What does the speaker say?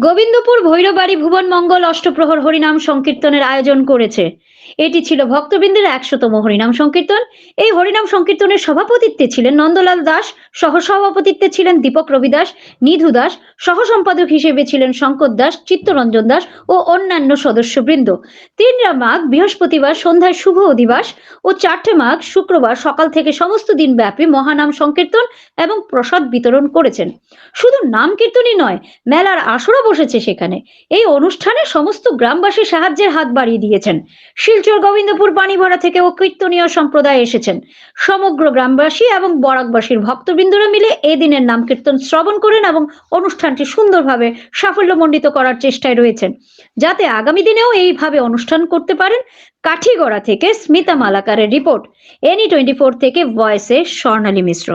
গোবিন্দপুর ভৈরবাড়ি ভুবন মঙ্গল অষ্টপ্রহর হরিনাম সংকীর্তনের আয়োজন করেছে। এটি ছিল ভক্তবৃন্দের একশোতম হরিনাম সংকীর্তন। এই হরিনাম সংকীর্তনের সভাপতিত্বে ছিলেন নন্দলাল দাস সহ সভাপতিত্বে ছিলেন দীপক রবি দাস নিধু দাস সহ সম্পাদক হিসেবে ছিলেন শঙ্কর দাস, চিত্তরঞ্জন দাস ও অন্যান্য সদস্যবৃন্দ। তিনরা মাঘ বৃহস্পতিবার সন্ধ্যায় শুভ অধিবাস ও চারটে মাঘ শুক্রবার সকাল থেকে সমস্ত দিন ব্যাপী মহানাম সংকীর্তন এবং প্রসাদ বিতরণ করেছেন। শুধু নাম কীর্তনই নয়, মেলার আসরও বসেছে সেখানে। এই অনুষ্ঠানে সমস্ত গ্রামবাসী সাহায্যের হাত বাড়িয়ে দিয়েছেন। শিলচর গোবিন্দপুর পানিভরা থেকে ও কীর্তনীয় সম্প্রদায় এসেছেন। সমগ্র গ্রামবাসী এবং বরাকবাসীর ভক্তবৃন্দরা মিলে এই দিনের নাম কীর্তন শ্রবণ করেন এবং অনুষ্ঠানটি সুন্দরভাবে সাফল্যমণ্ডিত করার চেষ্টায় রয়েছেন। যাতে আগামী দিনেও এইভাবে অনুষ্ঠান করতে পারেন, কাঠিগড়া থেকে স্মিতা মালাকারের রিপোর্ট এনি টোয়েন্টি ফোর থেকে ভয়েসে স্বর্ণালী মিশ্র।